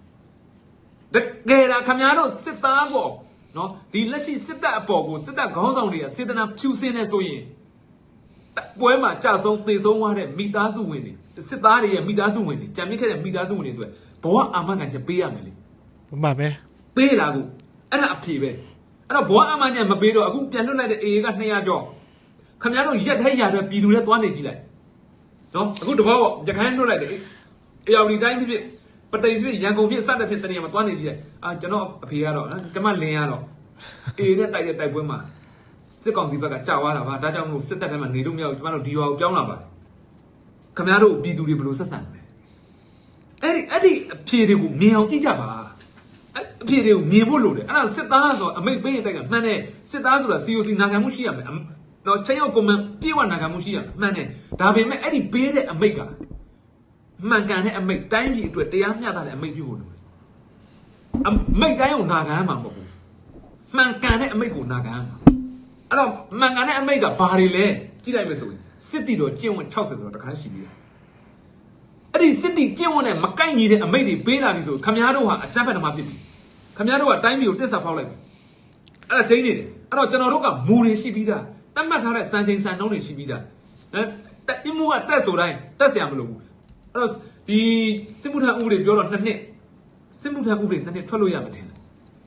တကယ်လားခင်ဗျားတို့စစ်သားပေါ်နော်ဒီလက်ရှိစစ်တပ်အပေါ်ကိုစစ်တပ်ခေါင်းဆောင်တွေကစေတနာဖြူစင်းနေဆိုရင်ပွဲမှာကြာဆုံးသေဆုံးသွားတဲ့မိသားစုဝင်တွေစစ်သားတွေရဲ့မိသားစုဝင်တွေကြံမြင့်ခဲ့တဲ့မိသားစုဝင်တွေအတွက်ဘဝအာမခံချက်ပေးရမယ်လေဘမှန်ပဲပေးလာကိုအဲ့ဒါအဖြေပဲအဲ့တော့ဘဝအာမခံချက်မပေးတော့အခုပြန်လွတ်လိုက်တဲ့အေအေက200ကျော်ခင်ဗျားတို့ရက်ထဲရတဲ့ပြည်သူတွေသွားနေကြည့်လိုက် နော်အခုတဘောပေါ့ရခိုင်လွတ်လိုက်တယ်အေယာဝတီတိုင်းဖြစ်ဖြစ်ပတိန်ဖြစ်ဖြစ်ရန်ကုန်ဖြစ်စတဲ့ဖြစ်တဲ့နေရာမှာသွားနေကြည့်လိုက်အာကျွန်တော်အဖေကတော့နော်ကျွန်မလင်ရတော့အေနဲ့တိုက်တဲ့တိုက်ပွဲမှာစစ်ကောင်စီဘက်ကကြာသွားတာပါဒါကြောင့်မလို့စစ်တပ်ထဲမှာနေလို့မရဘူးကျမတို့ဒီရွာကိုပြောင်းလာပါတယ်ခင်ဗျားတို့ပြည်သူတွေဘယ်လိုဆက်ဆံလဲအဲ့ဒီအဲ့ဒီအဖြေတွေကိုမြင်အောင်ကြည့်ကြပါအဲ့အဖြေတွေကိုမြင်ဖို့လိုတယ်အဲ့ဒါစစ်သားဆိုတော့အမိတ်ပေးရင်တိုက်ကမှန်တယ်စစ်သားဆိုတာ COC နာခံမှုရှိရမယ် အမတော့ချင်းရောက်ကွန်မန်ပြေဝနာခံမှုရှိရမယ်မှန်တယ်ဒါပေမဲ့အဲ့ဒီပေးတဲ့အမိတ်ကမှန်ကန်တဲ့အမိတ်တိုင်းပြည်အတွက်တရားမျှတတဲ့အမိတ်ပြုဖို့လိုတယ်အမိတ်တိုင်းကိုနာခံရမှာမဟုတ်ဘူးမှန်ကန်တဲ့အမိတ်ကိုနာခံရမှာအဲ့တော့မန်ကန်တဲ့အမိတ်ကဘာတွေလဲကြည့်လိုက်မယ်ဆိုရင်စစ်တီတော်ကျင့်ဝတ်60ဆိုတော့တခါရှိပြီလားအဲ့ဒီစစ်တီကျင့်ဝတ်နဲ့မကိုက်ညီတဲ့အမိတ်တွေပေးလာပြီဆိုခမည်းတော်ဟာအကြမ်းဖက်ဓမ္မဖြစ်ပြီခမည်းတော်ကတိုင်းပြည်ကိုတစ္ဆာဖောက်လိုက်ပြီအဲ့ဒါချင်းနေတယ်အဲ့တော့ကျွန်တော်တို့ကမူတွေရှိပြီးသား တတ်မှတ်ထားတဲ့စံချိန်စံနှုန်းတွေရှိပြီးသားဟမ်အင်းမူကတက်ဆိုတိုင်းတက်ဆရာမလို့ဘူးအဲ့တော့ဒီစစ်မှုထမ်းဥပဒေပြောတော့နှစ်နှစ်စစ်မှုထမ်းဥပဒေနှစ်နှစ်ထွက်လို့ရမထင်လား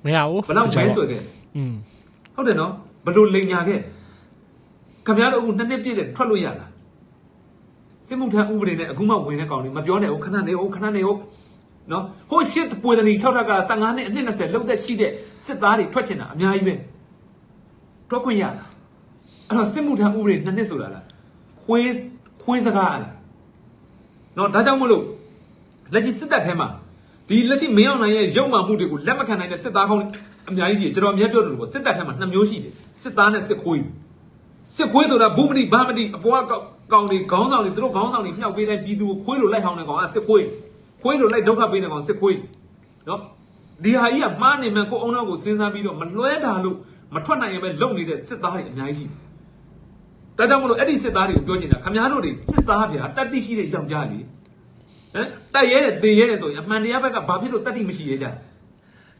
မရဘူးဘယ်လောက်ပဲဆိုတဲ့อืมဟုတ်တယ်နော်ဘယ်လိုလိန်ညာခဲ့ခင်ဗျားတို့အခုနှစ်နှစ်ပြည့်တယ်ထွက်လို့ရလားစစ်မှုထမ်းဥပဒေနဲ့အခုမှဝင်တဲ့ကောင်တွေမပြောနဲ့ဟုတ်ခဏနေဟုတ်ခဏနေဟုတ်နော်ဟိုရှစ်ပွေတဏီ6ထပ်က15နှစ်အနှစ်20လောက်သက်ရှိတဲ့စစ်သားတွေထွက်ချင်တာအများကြီးပဲထွက်ခွင့်ရလား အဲ့တော့စစ်မှုထမ်းဥပဒေနှစ်နှစ်ဆိုတာလားခွေးခွေးစကားလားနော်ဒါကြောင့်မလို့လက်ရှိစစ်တပ်ထဲမှာဒီလက်ရှိမင်းအောင်နိုင်ရဲ့ရုပ်မှမှုတွေကိုလက်မခံနိုင်တဲ့စစ်သားကောင်းအများကြီးကြီးကျွန်တော်အများပြောတယ်လို့ပေါ့စစ်တပ်ထဲမှာနှစ်မျိုးရှိတယ်စစ်သားနဲ့စစ်ခွေးစစ်ခွေးဆိုတာဘူမတိဘာမတိအပေါ်ကကောင်တွေခေါင်းဆောင်တွေသူတို့ခေါင်းဆောင်တွေမြောက်ပေးတဲ့ပြည်သူကိုခွေးလိုလိုက်ဟောင်းနေကောင်အဲ့စစ်ခွေးခွေးလိုလိုက်ဒုက္ခပေးနေကောင်စစ်ခွေးနော်ဒီဟာကြီးကမှားနေမှကိုအုံနောက်ကိုစဉ်းစားပြီးတော့မလွဲတာလို့မထွက်နိုင်ရင်ပဲလုံနေတဲ့စစ်သားတွေအများကြီးရှိတယ် ဒါကြောင့်မလို့အဲ့ဒီစစ်သားတွေကိုပြောချင်တာခမားတို့တွေစစ်သားဗျာတတ်တိရှိတဲ့ယောက်ျားလေးဟမ်တိုက်ရဲတယ်သေရဲတယ်ဆိုရင်အမှန်တရားဘက်ကဘာဖြစ်လို့တတ်တိမရှိရဲကြလဲ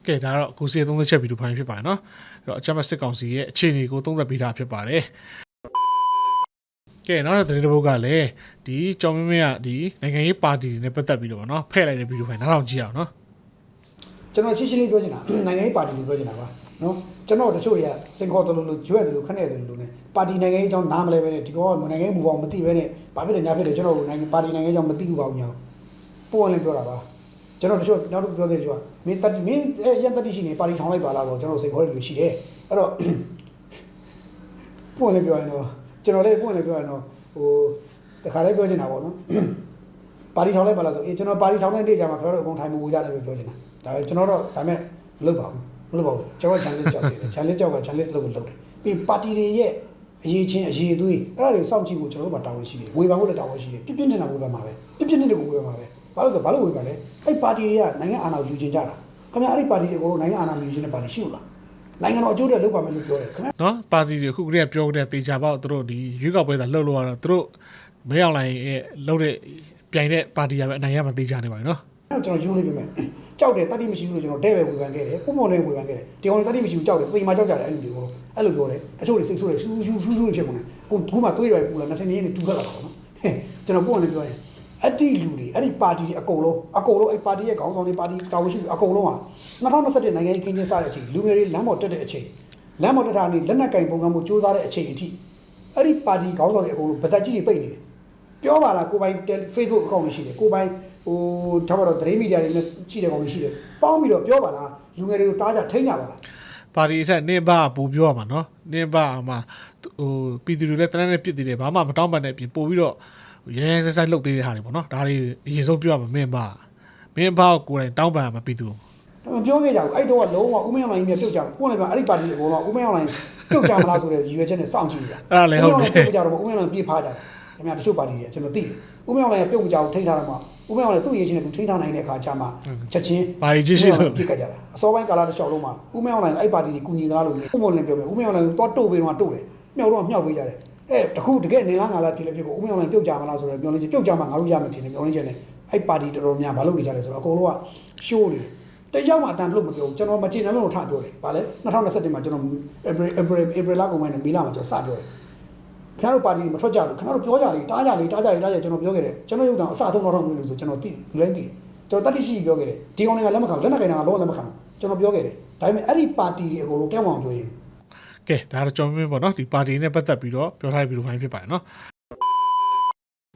ကဲဒါတော့ကိုစီသုံးသက်ချက်ဗီဒီယိုဖိုင်ဖြစ်ပါတယ်နော်အဲ့တော့အကြမ်းဖက်စစ်ကောင်စီရဲ့အခြေအနေကိုသုံးသပ်ပေးတာဖြစ်ပါတယ်ကဲနောက်တဲ့သတင်းတစ်ပုဒ်ကလည်းဒီကြောင်မင်းမင်းကဒီနိုင်ငံရေးပါတီတွေနဲ့ပတ်သက်ပြီးတော့ဗောနော်ဖဲ့လိုက်တဲ့ဗီဒီယိုဖိုင်နောက်ထောင်ကြည့်အောင်နော်ကျွန်တော်ရှင်းရှင်းလေးပြောချင်တာနိုင်ငံရေးပါတီကိုပြောချင်တာပါ နော်ကျွန်တော်တချို့တွေကစင်ခေါ်တယ်လို့လို့ကျွဲတယ်လို့ခနဲ့တယ်လို့နဲ့ပါတီနိုင်ငံရေးအကြောင်းနားမလဲပဲနဲ့ဒီကောနိုင်ငံရေးမူပေါင်းမသိပဲနဲ့ဘာဖြစ်လဲညာဖြစ်လဲကျွန်တော်နိုင်ငံပါတီနိုင်ငံရေးအကြောင်းမသိဘူးပါဘူးညာပို့ဝင်လည်းပြောတာပါကျွန်တော်တချို့နောက်တစ်ပြောသေးတယ်ကျွန်တော်မင်းတတိမင်းရန်တတိရှိနေပါတီထောင်လိုက်ပါလားတော့ကျွန်တော်စင်ခေါ်တယ်လို့ရှိတယ်အဲ့တော့ပို့ဝင်လည်းပြောရင်တော့ကျွန်တော်လည်းပို့ဝင်လည်းပြောရင်တော့ဟိုတခါလေးပြောချင်တာပေါ့နော်ပါတီထောင်လိုက်ပါလားဆိုအေးကျွန်တော်ပါတီထောင်တဲ့နေ့ကျမှခင်ဗျားတို့အကုန်ထိုင်မှုဝကြတယ်လို့ပြောချင်တာဒါပေမဲ့ကျွန်တော်တော့ဒါပေမဲ့မလုပ်ပါဘူး မလုပ်ပါဘူးကျွန်တော် challenge ကြောက်တယ် challenge ကြောက်က challenge လုပ်လို့လုပ်တယ်ပြီးပါတီတွေရဲ့အရေးချင်းအရေးသွေးအဲ့ဒါတွေစောင့်ကြည့်ဖို့ကျွန်တော်တို့မှာတာဝန်ရှိတယ်ဝေဖန်ဖို့လည်းတာဝန်ရှိတယ်ပြပြနေတာဝေဖန်မှာပဲပြပြနေတဲ့ကိုဝေဖန်မှာပဲဘာလို့လဲဆိုဘာလို့ဝေဖန်လဲအဲ့ပါတီတွေကနိုင်ငံအာဏာကိုယူချင်ကြတာခင်ဗျားအဲ့ဒီပါတီတွေအကုန်လုံးနိုင်ငံအာဏာမယူချင်တဲ့ပါတီရှိလို့လားနိုင်ငံတော်အကျိုးတဲ့လုပ်ပါမယ်လို့ပြောတယ်ခင်ဗျာနော်ပါတီတွေအခုကတည်းကပြောကြတဲ့တေချာပေါက်သူတို့ဒီရွေးကောက်ပွဲသာလှုပ်လို့ရတော့သူတို့မဲအောင်လိုင်းရဲ့လှုပ်တဲ့ပြိုင်တဲ့ပါတီရပဲအနိုင်ရမှတေချာနေပါပြီနော်အဲ့ တော့ကျွန်တော်ယူလို့ပြမယ်ကြောက်တယ်တတိမရှိဘူးလို့ကျွန်တော်တဲ့ပဲဝေဖန်ခဲ့တယ်ပုံမော်လည်းဝေဖန်ခဲ့တယ်ဒီကောင်တတိမရှိဘူးကြောက်တယ်သိမှကြောက်ကြတယ်အဲ့လိုတွေကိုအဲ့လိုပြောတယ်တချို့တွေစိတ်ဆိုးတယ်ရှူးရှူးရှူးရှူးဖြစ်ကုန်တယ်ကိုကူမှတွေးရပူလာနှစ်ထင်းနေတူထွက်လာတာပေါ့နော်ကျွန်တော်ပုံမော်လည်းပြောရင်အဲ့ဒီလူတွေအဲ့ဒီပါတီအကုန်လုံးအကုန်လုံးအဲ့ပါတီရဲ့ခေါင်းဆောင်တွေပါတီတာဝန်ရှိအကုန်လုံးဟာ2021နိုင်ငံရေးခင်းကျင်းစားတဲ့အချိန်လူငယ်တွေလမ်းပေါ်တက်တဲ့အချိန်လမ်းပေါ်တက်တာနေလက်နက်ကင်ပုံကံမှုစူးစမ်းတဲ့အချိန်အထိအဲ့ဒီပါတီခေါင်းဆောင်တွေအကုန်လုံးဗဇက်ကြီးတွေပိတ်နေတယ်ပြောပါလားကိုပိုင် Facebook account တွေရှိတယ်ကိုပိုင် ဟိုထားပါတော့သတင်းမီဒီယာတွေနဲ့ရှိတဲ့ကောင်တွေရှိတယ်ပေါင်းပြီးတော့ပြောပါလားလူငယ်တွေကိုတားကြထိန်းကြပါလားပါတီအထက်နင်းဘပူပြောရမှာနော်နင်းဘမှာဟိုပြည်သူတွေလည်းတန်းနဲ့ပြစ်တည်တယ်ဘာမှမတောင်းပန်တဲ့အပြင်ပို့ပြီးတော့ရဲရဲဆက်ဆက်လှုပ်သေးတဲ့ဟာတွေပေါ့နော်ဒါတွေအရင်ဆုံးပြောရမှာမင်းဘမင်းဘကိုကိုယ်တိုင်တောင်းပန်ရမှာပြည်သူဒါပေမဲ့ပြောခဲ့ကြဘူးအဲ့တော့ကလုံးဝဦးမင်းအောင်လိုင်းမြပြုတ်ကြတယ်ကိုယ်လည်းပြောအဲ့ဒီပါတီတွေအကုန်လုံးဦးမင်းအောင်လိုင်းပြုတ်ကြမလားဆိုတဲ့ရည်ရွယ်ချက်နဲ့စောင့်ကြည့်နေတာအဲ့ဒါလည်းဟုတ်တယ်ပြုတ်ကြတော့ဦးမင်းအောင်လိုင်းပြေးဖားကြတယ်ခင်ဗျာတချို့ပါတီတွေကျွန်တော်သိတယ်ဦးမင်းအောင်လိုင်းကပြုတ်မကြဘူးထိန်းထားတော့မှ ဥပမာလည်းသူ့ရင်းချင်းနဲ့သူထိန်းထားနိုင်တဲ့အခါကျမှချက်ချင်းဘာကြီးကြီးရှိလို့ပြစ်ကြကြတာအစောပိုင်းကာလတစ်လျှောက်လုံးမှာဥမေအောင်လိုင်းအဲ့ပါတီကြီးကုညီသလားလို့ဥမောင်လည်းပြောမယ်ဥမေအောင်လိုင်းတော့တို့ပေးတော့တို့တယ်မြောက်တော့မြောက်ပေးကြတယ်အဲတခုတကယ်နေလားငါလားဖြစ်လေဖြစ်ကိုဥမေအောင်လိုင်းပြုတ်ကြမလားဆိုတော့ပြောလို့ချင်းပြုတ်ကြမှာငါတို့ရမယ်ထင်တယ်ပြောလို့ချင်းနဲ့အဲ့ပါတီတော်တော်များဘာလုပ်နေကြလဲဆိုတော့အကုန်လုံးကရှိုးနေတယ်တယောက်မှအတန်လို့မပြောဘူးကျွန်တော်မချင်တယ်လို့ထပြောတယ်ဗာလဲ2021မှာကျွန်တော် April April April လကုန်ပိုင်းနဲ့မေလမှာကျွန်တော်စပြောတယ် ခင်ဗျားတို့ပါတီမထွက်ကြလို့ခင်ဗျားတို့ပြောကြလေတားကြလေတားကြလေတားကြကျွန်တော်ပြောခဲ့တယ်ကျွန်တော်ရုပ်တံအစအဆုံးတော့တော့မလို့ဆိုကျွန်တော်သိလူတိုင်းသိတယ်ကျွန်တော်တတိရှိပြောခဲ့တယ်ဒီကောင်တွေကလက်မခံလက်နက်ကိုင်တာကလောလက်မခံကျွန်တော်ပြောခဲ့တယ်ဒါပေမဲ့အဲ့ဒီပါတီတွေအကုန်လုံးတောင်းအောင်ပြောရင်ကဲဒါတော့ကျွန်တော်မြင်ပေါ့နော်ဒီပါတီနဲ့ပတ်သက်ပြီးတော့ပြောထားတဲ့ဗီဒီယိုဖိုင်ဖြစ်ပါတယ်နော်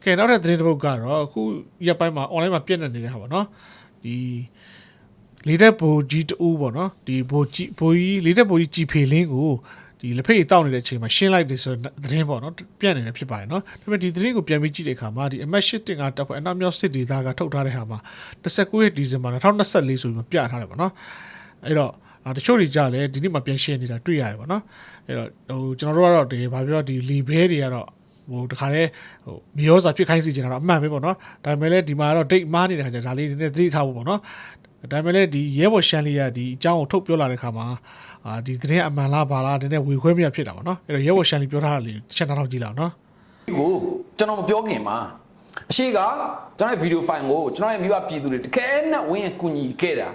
ကဲနောက်တဲ့သတင်းတစ်ပုဒ်ကတော့အခုရက်ပိုင်းမှာ online မှာပြည့်နေနေတဲ့ဟာပေါ့နော်ဒီလေးတဲ့ဘိုကြီးတူပေါ့နော်ဒီဘိုကြီးဘိုကြီးလေးတဲ့ဘိုကြီးကြည်ဖေလင်းကို ဒီလက်ဖေးတောက်နေတဲ့အချိန်မှာရှင်းလိုက်တယ်ဆိုတော့သတင်းပေါ့နော်ပြန့်နေတယ်ဖြစ်ပါတယ်နော်ဒါပေမဲ့ဒီသတင်းကိုပြန်ပြီးကြည့်တဲ့အခါမှာဒီ MH တင်ကတပ်ဖွဲ့အနောက်မြောက်စစ်ဒေသကထုတ်ထားတဲ့ဟာမှာ19ရက်ဒီဇင်ဘာ2024ဆိုပြီးမှပြထားတယ်ပေါ့နော်အဲ့တော့အာတချို့တွေကြလည်းဒီနေ့မှပြန်ရှင်းနေတာတွေ့ရတယ်ပေါ့နော်အဲ့တော့ဟိုကျွန်တော်တို့ကတော့တကယ်ဘာပြောဒီလီဘဲတွေကတော့ဟိုတခါလဲဟိုမီယောစာဖြစ်ခိုင်းစီချင်တာတော့အမှန်ပဲပေါ့နော်ဒါပေမဲ့လည်းဒီမှာတော့ date မားနေတဲ့ခါကျဒါလေးနည်းနည်းသတိထားဖို့ပေါ့နော် ဒါပေမဲ့လည်းဒီရဲဘော်ရှန်လီကဒီအကြောင်းကိုထုတ်ပြောလာတဲ့ခါမှာအာဒီသတင်းအမှန်လားဘာလားနည်းနည်းဝေခွဲမရဖြစ်တာပေါ့နော်အဲ့တော့ရဲဘော်ရှန်လီပြောထားတာလေးတစ်ချက်နောက်ကြည့်လောက်နော်ကိုကျွန်တော်မပြောခင်မှာအရှိကကျွန်တော်ရဲ့ဗီဒီယိုဖိုင်ကိုကျွန်တော်ရဲ့မိဘပြည်သူတွေတကယ်နဲ့ဝင်းကူညီခဲ့တာ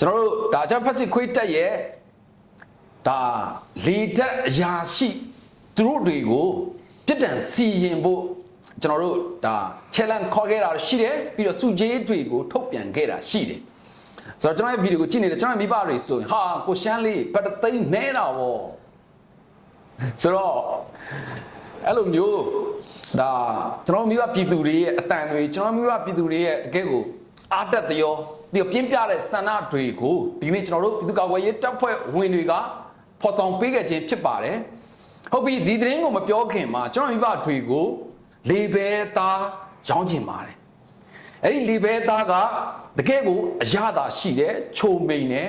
ကျွန်တော်တို့ဒါကြောင့်ဖက်စစ်ခွေးတက်ရဲ့ဒါလေတက်အရာရှိသူတို့တွေကိုပြစ်ဒဏ်စီရင်ဖို့ ကျွန်တော်တို့ဒါ challenge ခေါ်ခဲ့တာရှိတယ်ပြီးတော့စုဂျေးတွေကိုထုတ်ပြန်ခဲ့တာရှိတယ်ဆိုတော့ကျွန်တော်ရဲ့ဗီဒီယိုကိုကြည့်နေတယ်ကျွန်တော်ရဲ့မိဘတွေဆိုရင်ဟာကိုရှမ်းလေးပတ်တသိန်းနဲတာဗောဆိုတော့အဲ့လိုမျိုးဒါကျွန်တော်မိဘပြည်သူတွေရဲ့အတန်တွေကျွန်တော်မိဘပြည်သူတွေရဲ့အကဲကိုအာတက်တရောပြီးတော့ပြင်းပြတဲ့ဆန္ဒတွေကိုဒီနေ့ကျွန်တော်တို့ပြည်သူ့ကာကွယ်ရေးတပ်ဖွဲ့ဝင်တွေကဖော်ဆောင်ပေးခဲ့ခြင်းဖြစ်ပါတယ်ဟုတ်ပြီဒီသတင်းကိုမပြောခင်မှာကျွန်တော်မိဘတွေကို လေဘဲသားရောင်းချင်ပါတယ်အဲ့ဒီလေဘဲသားကတကယ်ကိုအရသာရှိတယ်ချုံမိန်တယ်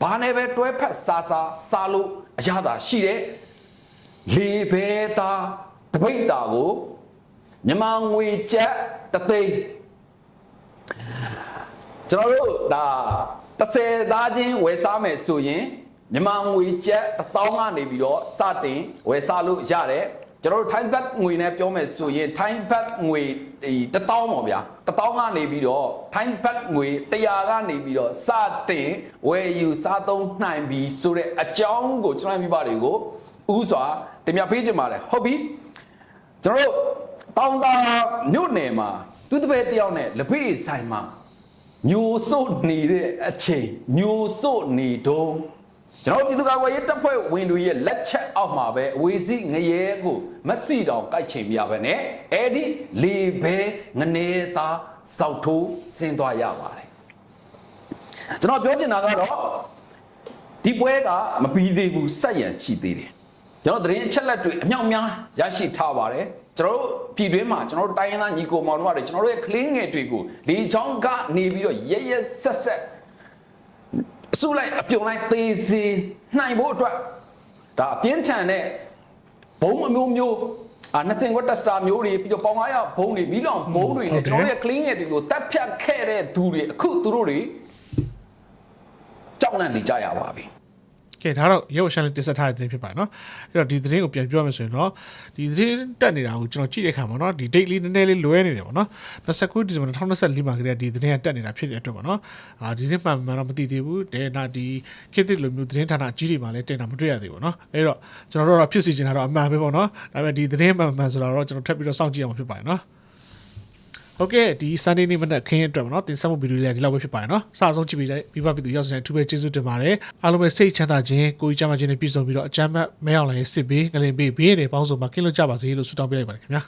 ဘာနဲ့ပဲတွဲဖက်စားစားစားလို့အရသာရှိတယ်လေဘဲသားတပိတ်တာကိုမြန်မာငွေကျပ်တသိန်းကျွန်တော်တို့ဒါ30သားချင်းဝယ်စားမယ်ဆိုရင်မြန်မာငွေကျပ်1000ကနေပြီးတော့စတင်ဝယ်စားလို့ရတယ် ကျွန်တော်တို့ time back ငွေနဲ့ပြောမယ်ဆိုရင် time back ငွေဒီ1000ပေါ့ဗျာ1000ကနေပြီးတော့ time back ငွေ100ကနေပြီးတော့စတင်ဝယ်ယူစားသုံးနိုင်ပြီဆိုတဲ့အကြောင်းကိုကျွန်တော်မိဘတွေကိုဥစွာတင်ပြပေးကြပါလေဟုတ်ပြီကျွန်တော်တို့တောင်တာမြို့နယ်မှာသူတပည့်တယောက်နဲ့လက်ဖေးဆိုင်မှာမျိုးစို့နေတဲ့အချိန်မျိုးစို့နေတော့ ကျွန်တော်ပြည်သူ့ကာကွယ်ရေးတပ်ဖွဲ့ဝင်တွေရဲ့လက်ချက်အောက်မှာပဲအဝေစီငရဲကိုမက်ဆီတောင်ကြိုက်ချိန်ပြပဲနဲ့အဲ့ဒီလေဘဲငနေသားစောက်ထိုးဆင်းသွားရပါတယ်ကျွန်တော်ပြောချင်တာကတော့ဒီပွဲကမပြီးသေးဘူးစက်ရန်ရှိသေးတယ်ကျွန်တော်သတင်းအချက်လက်တွေအမြောက်များရရှိထားပါတယ်ကျွန်တော်တို့ပြည်တွင်းမှာကျွန်တော်တို့တိုင်းရင်းသားညီကိုမောင်တို့ကကျွန်တော်တို့ရဲ့ကလင်းငယ်တွေကိုလေချောင်းကနေပြီးတော့ရဲရဲဆက်ဆက် အစုလိုက်အပြုံလိုက်သေးစေနိုင်ဖို့အတွက်ဒါအပြင်းထန်တဲ့ဘုံအမျိုးမျိုးအာ20ခွက်တက်စတာမျိုးတွေပြီးတော့ပေါင်900ဘုံတွေမီးလောင်ဘုံတွေနဲ့ကျွန်တော်တို့ရဲ့ကလင်းငယ်တွေကိုတက်ဖြတ်ခဲ့တဲ့သူတွေအခုသူတို့တွေကြောက်လန့်နေကြရပါပြီ ကဲဒါတော့ရုပ်ရှမ်းလေးတင်ဆက်ထားတဲ့သတင်းဖြစ်ပါတယ်နော်အဲ့တော့ဒီသတင်းကိုပြန်ပြောမယ်ဆိုရင်တော့ဒီသတင်းတက်နေတာကိုကျွန်တော်ကြည့်တဲ့အခါမှာနော်ဒီ date လေးနည်းနည်းလေးလွဲနေတယ်ပေါ့နော်29ဒီဇင်ဘာ2024မှာကလေးကဒီသတင်းကတက်နေတာဖြစ်တဲ့အတွက်ပေါ့နော်အာဒီသတင်းမှန်မှန်တော့မသိသေးဘူးတဲ့နာဒီခေတ်သစ်လိုမျိုးသတင်းဌာနအကြီးတွေမှာလည်းတင်တာမတွေ့ရသေးဘူးပေါ့နော်အဲ့တော့ကျွန်တော်တို့တော့ဖြစ်စီချင်တာတော့အမှန်ပဲပေါ့နော်ဒါပေမဲ့ဒီသတင်းမှန်မှန်ဆိုတာတော့ကျွန်တော်ထပ်ပြီးတော့စောင့်ကြည့်အောင်ဖြစ်ပါတယ်နော် ဟုတ်ကဲ့ဒီ Sunday နေ့မနက်ခင်းအတွက်ပေါ့နော်တင်ဆက်မှုဗီဒီယိုလေးဒီလောက်ပဲဖြစ်ပါတယ်နော်အစအဆုံးကြည့်ပြီးတဲ့မိဘပြည်သူရောက်စတဲ့အထူးပဲကျေးဇူးတင်ပါတယ်အားလုံးပဲစိတ်ချမ်းသာခြင်းကိုယ်ကြီးချမ်းသာခြင်းနဲ့ပြည့်စုံပြီးတော့အချမ်းမဲ့မဲအောင်လည်းစစ်ပေးငလင်ပေးဘေးရည်ပေါင်းစုံမှာကင်းလို့ကြပါစေလို့ဆုတောင်းပေးလိုက်ပါတယ်ခင်ဗျာ